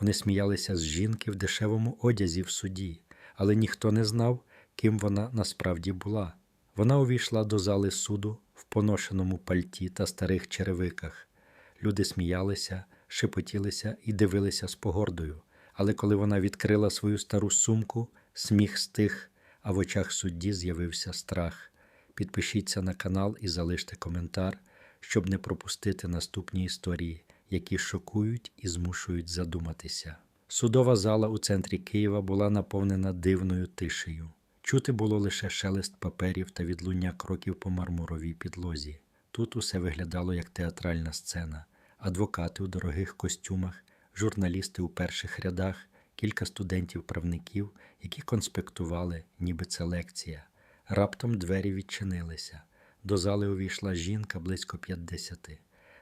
Вони сміялися з жінки в дешевому одязі в суді, але ніхто не знав, ким вона насправді була. Вона увійшла до зали суду в поношеному пальті та старих черевиках. Люди сміялися, шепотілися і дивилися з погордою. Але коли вона відкрила свою стару сумку, сміх стих, а в очах судді з'явився страх. Підпишіться на канал і залиште коментар, щоб не пропустити наступні історії, які шокують і змушують задуматися. Судова зала у центрі Києва була наповнена дивною тишею. Чути було лише шелест паперів та відлуння кроків по мармуровій підлозі. Тут усе виглядало як театральна сцена. Адвокати у дорогих костюмах, журналісти у перших рядах, кілька студентів-правників, які конспектували, ніби це лекція. Раптом двері відчинилися. До зали увійшла жінка близько 50.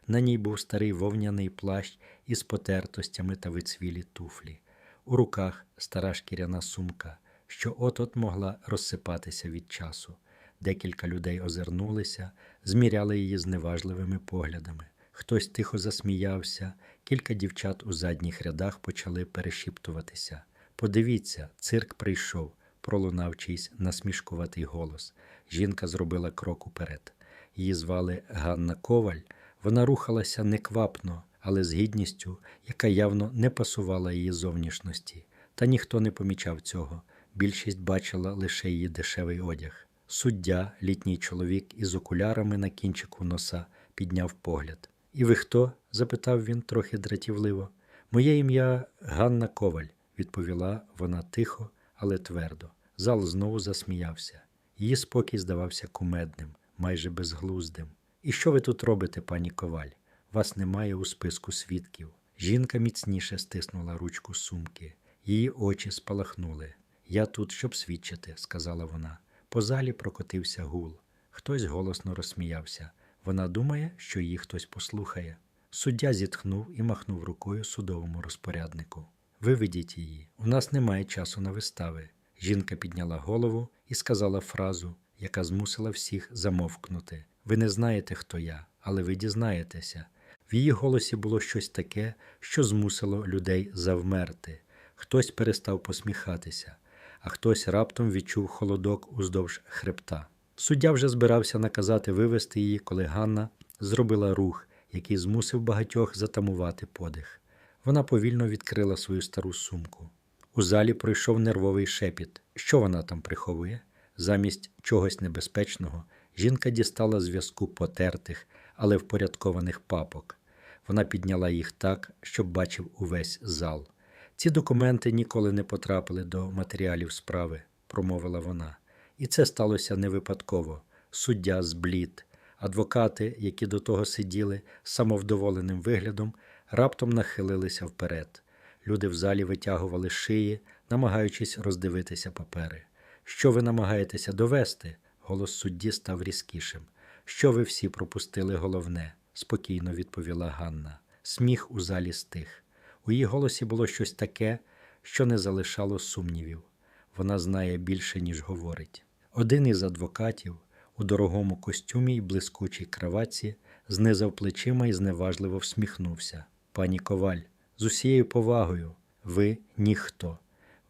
На ній був старий вовняний плащ із потертостями та вицвілі туфлі. У руках стара шкіряна сумка, що от-от могла розсипатися від часу. Декілька людей озирнулися, зміряли її зневажливими поглядами. Хтось тихо засміявся, кілька дівчат у задніх рядах почали перешіптуватися. Подивіться, цирк прийшов, пролунав чийсь насмішкуватий голос. Жінка зробила крок уперед. Її звали Ганна Коваль. Вона рухалася неквапно, але з гідністю, яка явно не пасувала її зовнішності. Та ніхто не помічав цього. Більшість бачила лише її дешевий одяг. Суддя, літній чоловік із окулярами на кінчику носа, підняв погляд. І ви хто? запитав він трохи дратівливо. Моє ім'я Ганна Коваль, відповіла вона тихо, але твердо. Зал знову засміявся. Її спокій здавався кумедним, майже безглуздим. І що ви тут робите, пані Коваль? Вас немає у списку свідків. Жінка міцніше стиснула ручку сумки. Її очі спалахнули. Я тут, щоб свідчити, сказала вона. По залі прокотився гул. Хтось голосно розсміявся. Вона думає, що її хтось послухає. Суддя зітхнув і махнув рукою судовому розпоряднику. Виведіть її, у нас немає часу на вистави. Жінка підняла голову і сказала фразу, яка змусила всіх замовкнути. Ви не знаєте, хто я, але ви дізнаєтеся. В її голосі було щось таке, що змусило людей завмерти. Хтось перестав посміхатися, а хтось раптом відчув холодок уздовж хребта. Суддя вже збирався наказати вивести її, коли Ганна зробила рух, який змусив багатьох затамувати подих. Вона повільно відкрила свою стару сумку. У залі пройшов нервовий шепіт. Що вона там приховує? Замість чогось небезпечного жінка дістала зв'язку потертих, але впорядкованих папок. Вона підняла їх так, щоб бачив увесь зал. Ці документи ніколи не потрапили до матеріалів справи, промовила вона. І це сталося не випадково. Суддя зблід, адвокати, які до того сиділи самовдоволеним виглядом, раптом нахилилися вперед. Люди в залі витягували шиї, намагаючись роздивитися папери. Що ви намагаєтеся довести? Голос судді став різкішим. Що ви всі пропустили головне? спокійно відповіла Ганна. Сміх у залі стих. У її голосі було щось таке, що не залишало сумнівів. Вона знає більше, ніж говорить. Один із адвокатів у дорогому костюмі й блискучій краватці знизав плечима і зневажливо всміхнувся. Пані Коваль, з усією повагою, ви ніхто.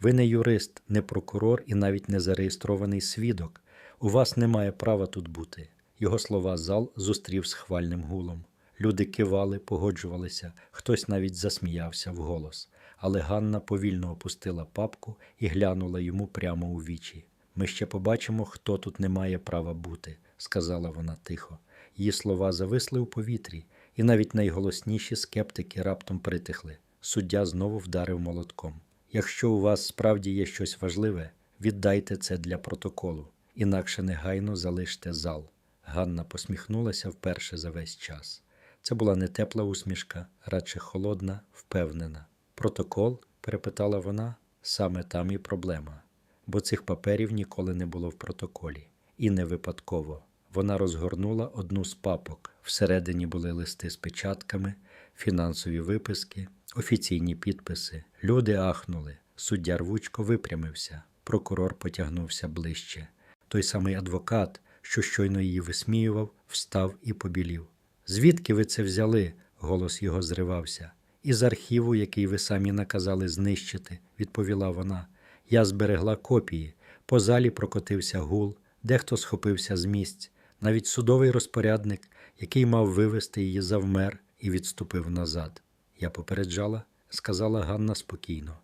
Ви не юрист, не прокурор і навіть не зареєстрований свідок. У вас немає права тут бути. Його слова зал зустрів з хвальним гулом. Люди кивали, погоджувалися, хтось навіть засміявся вголос. Але Ганна повільно опустила папку і глянула йому прямо у вічі. Ми ще побачимо, хто тут не має права бути, сказала вона тихо. Її слова зависли у повітрі, і навіть найголосніші скептики раптом притихли. Суддя знову вдарив молотком. Якщо у вас справді є щось важливе, віддайте це для протоколу, інакше негайно залиште зал. Ганна посміхнулася вперше за весь час. Це була не тепла усмішка, радше холодна, впевнена. Протокол? перепитала вона, саме там і проблема, бо цих паперів ніколи не було в протоколі. І не випадково. Вона розгорнула одну з папок. Всередині були листи з печатками, фінансові виписки, офіційні підписи. Люди ахнули. Суддя рвучко випрямився. Прокурор потягнувся ближче. Той самий адвокат, що щойно її висміював, встав і побілів. Звідки ви це взяли? голос його зривався. Із архіву, який ви самі наказали знищити, відповіла вона. Я зберегла копії. По залі прокотився гул, дехто схопився з місць. Навіть судовий розпорядник, який мав вивести її, завмер і відступив назад. Я попереджала, сказала Ганна спокійно.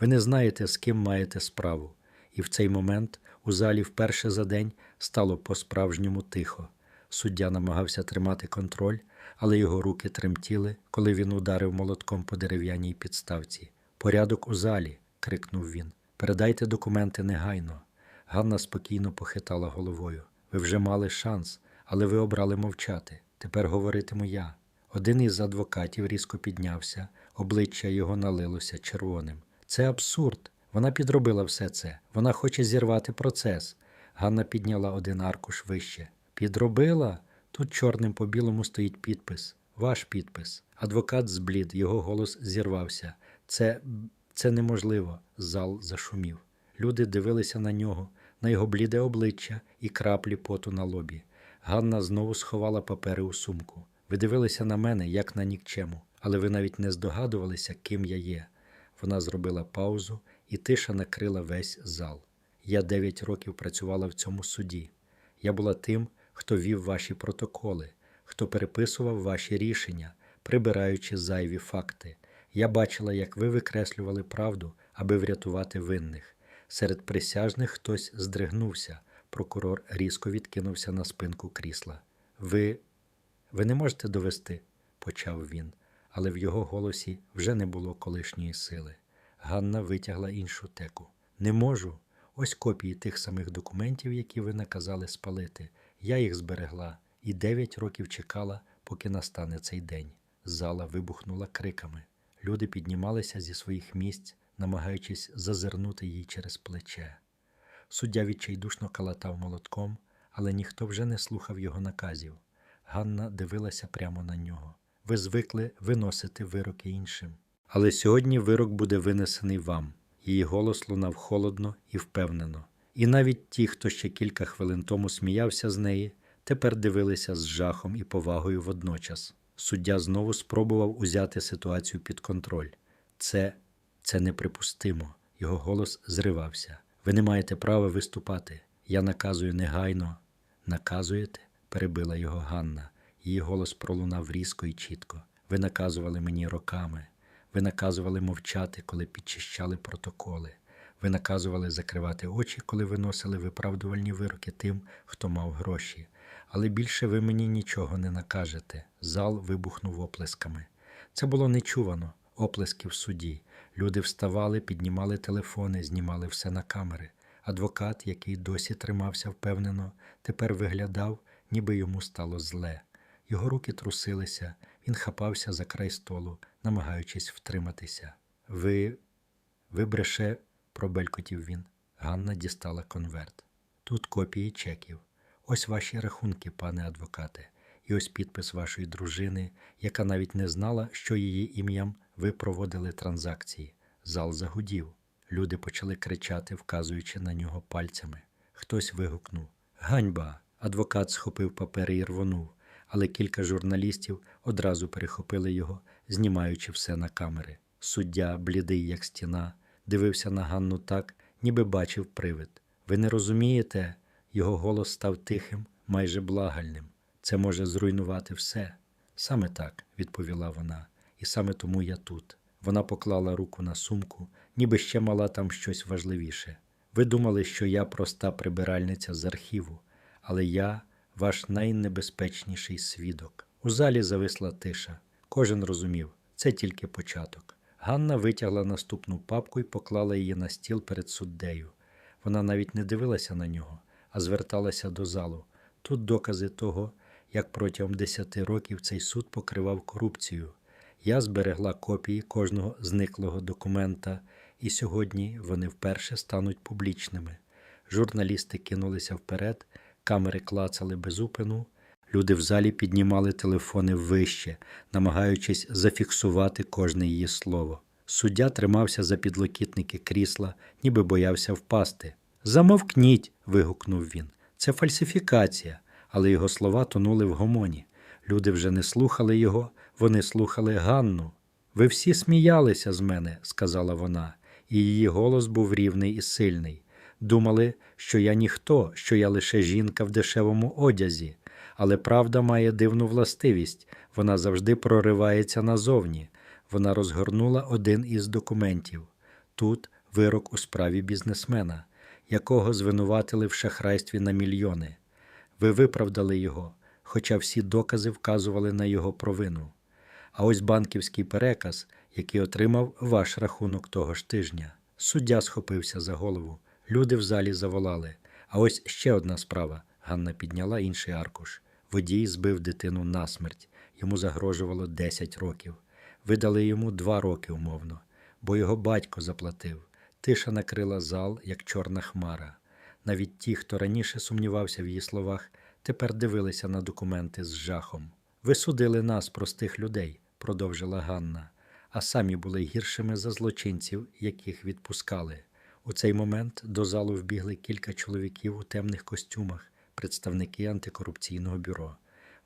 Ви не знаєте, з ким маєте справу. І в цей момент у залі вперше за день стало по-справжньому тихо. Суддя намагався тримати контроль, але його руки тремтіли, коли він ударив молотком по дерев'яній підставці. Порядок у залі. крикнув він. Передайте документи негайно. Ганна спокійно похитала головою. Ви вже мали шанс, але ви обрали мовчати. Тепер говоритиму я. Один із адвокатів різко піднявся, обличчя його налилося червоним. Це абсурд. Вона підробила все це. Вона хоче зірвати процес. Ганна підняла один аркуш вище. Підробила? Тут чорним по білому стоїть підпис. Ваш підпис. Адвокат зблід, його голос зірвався. Це, це неможливо. Зал зашумів. Люди дивилися на нього, на його бліде обличчя і краплі поту на лобі. Ганна знову сховала папери у сумку. Ви дивилися на мене, як на нікчему, але ви навіть не здогадувалися, ким я є. Вона зробила паузу, і тиша накрила весь зал. Я дев'ять років працювала в цьому суді. Я була тим, хто вів ваші протоколи, хто переписував ваші рішення, прибираючи зайві факти. Я бачила, як ви викреслювали правду, аби врятувати винних. Серед присяжних хтось здригнувся. Прокурор різко відкинувся на спинку крісла. Ви. Ви не можете довести, почав він, але в його голосі вже не було колишньої сили. Ганна витягла іншу теку. Не можу. Ось копії тих самих документів, які ви наказали спалити. Я їх зберегла і дев'ять років чекала, поки настане цей день. Зала вибухнула криками. Люди піднімалися зі своїх місць, намагаючись зазирнути їй через плече. Суддя відчайдушно калатав молотком, але ніхто вже не слухав його наказів. Ганна дивилася прямо на нього. Ви звикли виносити вироки іншим. Але сьогодні вирок буде винесений вам. Її голос лунав холодно і впевнено. І навіть ті, хто ще кілька хвилин тому сміявся з неї, тепер дивилися з жахом і повагою водночас. Суддя знову спробував узяти ситуацію під контроль. Це, це неприпустимо. Його голос зривався. Ви не маєте права виступати. Я наказую негайно. Наказуєте? перебила його Ганна. Її голос пролунав різко і чітко. Ви наказували мені роками. Ви наказували мовчати, коли підчищали протоколи. Ви наказували закривати очі, коли виносили виправдувальні вироки тим, хто мав гроші. Але більше ви мені нічого не накажете. Зал вибухнув оплесками. Це було нечувано. Оплески в суді. Люди вставали, піднімали телефони, знімали все на камери. Адвокат, який досі тримався впевнено, тепер виглядав, ніби йому стало зле. Його руки трусилися, він хапався за край столу, намагаючись втриматися. Ви. ви бреше, пробелькотів він. Ганна дістала конверт. Тут копії чеків. Ось ваші рахунки, пане адвокате, і ось підпис вашої дружини, яка навіть не знала, що її ім'ям ви проводили транзакції. Зал загудів. Люди почали кричати, вказуючи на нього пальцями. Хтось вигукнув Ганьба! Адвокат схопив папери і рвонув, але кілька журналістів одразу перехопили його, знімаючи все на камери. Суддя, блідий, як стіна, дивився на Ганну так, ніби бачив привид. Ви не розумієте? Його голос став тихим, майже благальним. Це може зруйнувати все. Саме так, відповіла вона, і саме тому я тут. Вона поклала руку на сумку, ніби ще мала там щось важливіше. Ви думали, що я проста прибиральниця з архіву, але я ваш найнебезпечніший свідок. У залі зависла тиша. Кожен розумів, це тільки початок. Ганна витягла наступну папку і поклала її на стіл перед суддею. Вона навіть не дивилася на нього, а зверталася до залу. Тут докази того, як протягом десяти років цей суд покривав корупцію. Я зберегла копії кожного зниклого документа, і сьогодні вони вперше стануть публічними. Журналісти кинулися вперед, камери клацали без упину. Люди в залі піднімали телефони вище, намагаючись зафіксувати кожне її слово. Суддя тримався за підлокітники крісла, ніби боявся впасти. Замовкніть. вигукнув він. Це фальсифікація, але його слова тонули в гомоні. Люди вже не слухали його, вони слухали Ганну. Ви всі сміялися з мене, сказала вона, і її голос був рівний і сильний. Думали, що я ніхто, що я лише жінка в дешевому одязі. Але правда має дивну властивість вона завжди проривається назовні. Вона розгорнула один із документів. Тут вирок у справі бізнесмена, якого звинуватили в шахрайстві на мільйони. Ви виправдали його, хоча всі докази вказували на його провину. А ось банківський переказ, який отримав ваш рахунок того ж тижня. Суддя схопився за голову. Люди в залі заволали. А ось ще одна справа. Ганна підняла інший аркуш. Водій збив дитину насмерть. Йому загрожувало 10 років. Видали йому 2 роки умовно, бо його батько заплатив. Тиша накрила зал, як чорна хмара. Навіть ті, хто раніше сумнівався в її словах, тепер дивилися на документи з жахом. Ви судили нас, простих людей, продовжила Ганна, а самі були гіршими за злочинців, яких відпускали. У цей момент до залу вбігли кілька чоловіків у темних костюмах, представники антикорупційного бюро.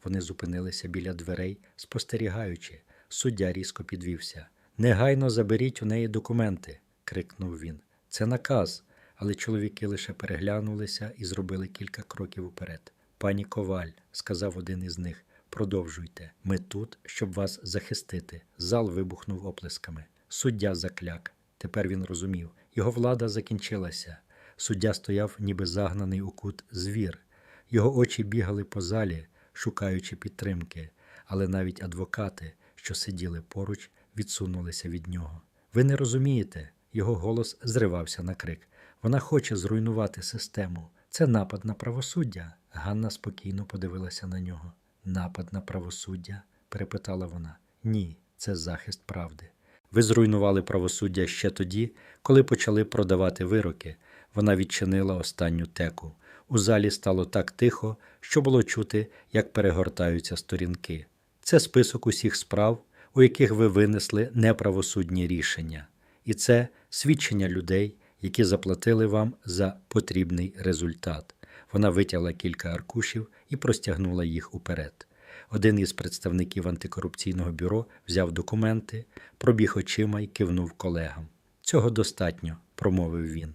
Вони зупинилися біля дверей, спостерігаючи. Суддя різко підвівся. Негайно заберіть у неї документи, крикнув він. Це наказ. Але чоловіки лише переглянулися і зробили кілька кроків уперед. Пані Коваль, сказав один із них, продовжуйте. Ми тут, щоб вас захистити. Зал вибухнув оплесками. Суддя закляк. Тепер він розумів. Його влада закінчилася. Суддя стояв, ніби загнаний у кут звір. Його очі бігали по залі, шукаючи підтримки, але навіть адвокати, що сиділи поруч, відсунулися від нього. Ви не розумієте, його голос зривався на крик. Вона хоче зруйнувати систему. Це напад на правосуддя. Ганна спокійно подивилася на нього. Напад на правосуддя? перепитала вона. Ні, це захист правди. Ви зруйнували правосуддя ще тоді, коли почали продавати вироки. Вона відчинила останню теку. У залі стало так тихо, що було чути, як перегортаються сторінки. Це список усіх справ, у яких ви винесли неправосудні рішення. І це свідчення людей, які заплатили вам за потрібний результат. Вона витягла кілька аркушів і простягнула їх уперед. Один із представників антикорупційного бюро взяв документи, пробіг очима і кивнув колегам. Цього достатньо, промовив він.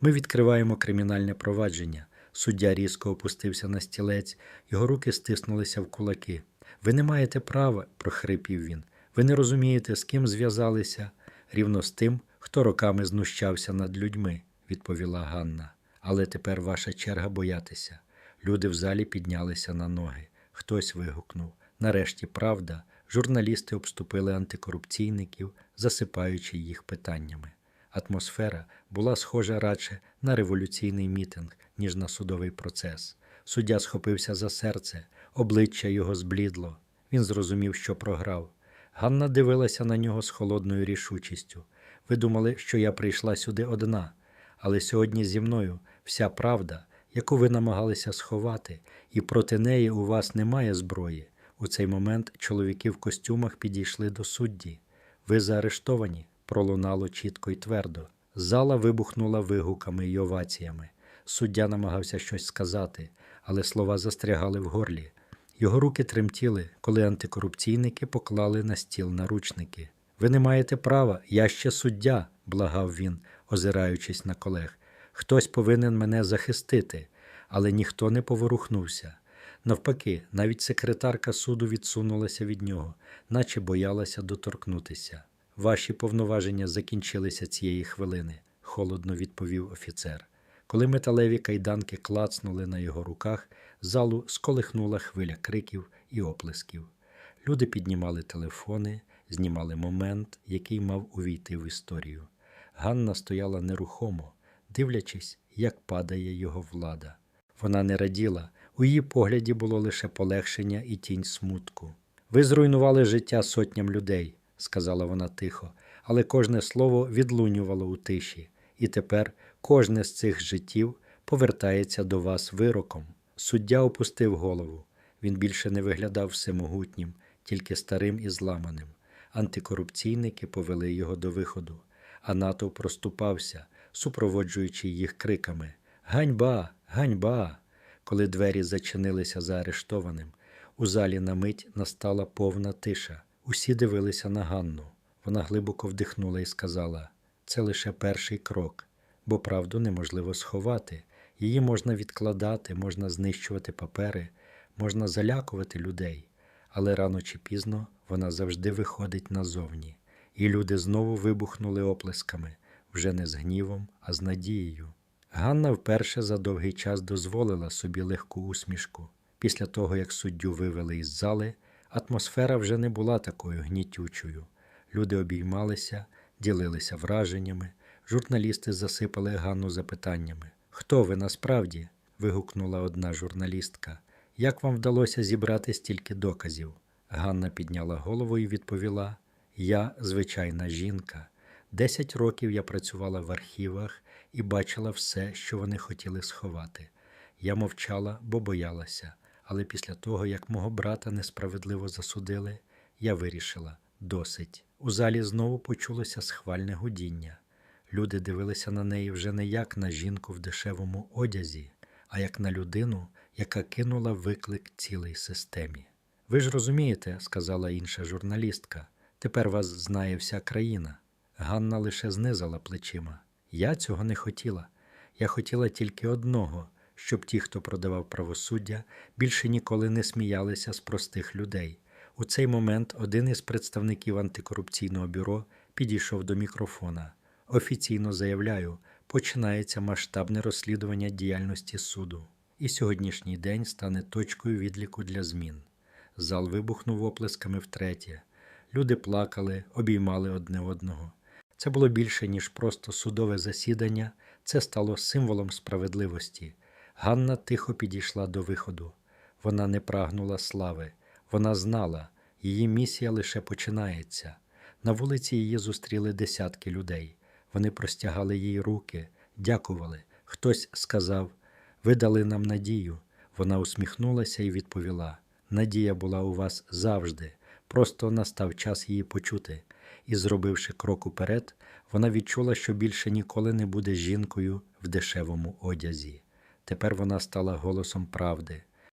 Ми відкриваємо кримінальне провадження. Суддя різко опустився на стілець, його руки стиснулися в кулаки. Ви не маєте права, прохрипів він. Ви не розумієте, з ким зв'язалися, рівно з тим, хто роками знущався над людьми, відповіла Ганна. Але тепер ваша черга боятися. Люди в залі піднялися на ноги. Хтось вигукнув. Нарешті правда, журналісти обступили антикорупційників, засипаючи їх питаннями. Атмосфера була схожа радше на революційний мітинг, ніж на судовий процес. Суддя схопився за серце, обличчя його зблідло. Він зрозумів, що програв. Ганна дивилася на нього з холодною рішучістю. Ви думали, що я прийшла сюди одна, але сьогодні зі мною вся правда, яку ви намагалися сховати, і проти неї у вас немає зброї. У цей момент чоловіки в костюмах підійшли до судді. Ви заарештовані, пролунало чітко й твердо. Зала вибухнула вигуками й оваціями. Суддя намагався щось сказати, але слова застрягали в горлі. Його руки тремтіли, коли антикорупційники поклали на стіл наручники. Ви не маєте права, я ще суддя, благав він, озираючись на колег. Хтось повинен мене захистити, але ніхто не поворухнувся. Навпаки, навіть секретарка суду відсунулася від нього, наче боялася доторкнутися. Ваші повноваження закінчилися цієї хвилини, холодно відповів офіцер. Коли металеві кайданки клацнули на його руках, залу сколихнула хвиля криків і оплесків. Люди піднімали телефони, знімали момент, який мав увійти в історію. Ганна стояла нерухомо, дивлячись, як падає його влада. Вона не раділа, у її погляді було лише полегшення і тінь смутку. Ви зруйнували життя сотням людей, сказала вона тихо, але кожне слово відлунювало у тиші, і тепер кожне з цих життів повертається до вас вироком. Суддя опустив голову. Він більше не виглядав всемогутнім, тільки старим і зламаним. Антикорупційники повели його до виходу, а натовп проступався, супроводжуючи їх криками Ганьба! Ганьба! Коли двері зачинилися за арештованим, у залі на мить настала повна тиша. Усі дивилися на Ганну. Вона глибоко вдихнула і сказала: це лише перший крок, бо правду неможливо сховати. Її можна відкладати, можна знищувати папери, можна залякувати людей, але рано чи пізно вона завжди виходить назовні, і люди знову вибухнули оплесками, вже не з гнівом, а з надією. Ганна вперше за довгий час дозволила собі легку усмішку. Після того, як суддю вивели із зали, атмосфера вже не була такою гнітючою. Люди обіймалися, ділилися враженнями, журналісти засипали Ганну запитаннями. Хто ви насправді? вигукнула одна журналістка. Як вам вдалося зібрати стільки доказів? Ганна підняла голову і відповіла: Я звичайна жінка. Десять років я працювала в архівах і бачила все, що вони хотіли сховати. Я мовчала, бо боялася, але після того, як мого брата несправедливо засудили, я вирішила досить. У залі знову почулося схвальне гудіння. Люди дивилися на неї вже не як на жінку в дешевому одязі, а як на людину, яка кинула виклик цілій системі. Ви ж розумієте, сказала інша журналістка, тепер вас знає вся країна. Ганна лише знизала плечима. Я цього не хотіла. Я хотіла тільки одного, щоб ті, хто продавав правосуддя, більше ніколи не сміялися з простих людей. У цей момент один із представників антикорупційного бюро підійшов до мікрофона. Офіційно заявляю, починається масштабне розслідування діяльності суду, і сьогоднішній день стане точкою відліку для змін. Зал вибухнув оплесками втретє. Люди плакали, обіймали одне одного. Це було більше, ніж просто судове засідання, це стало символом справедливості. Ганна тихо підійшла до виходу. Вона не прагнула слави, вона знала, її місія лише починається. На вулиці її зустріли десятки людей. Вони простягали їй руки, дякували. Хтось сказав: Ви дали нам надію. Вона усміхнулася і відповіла: Надія була у вас завжди, просто настав час її почути. І, зробивши крок уперед, вона відчула, що більше ніколи не буде жінкою в дешевому одязі. Тепер вона стала голосом правди,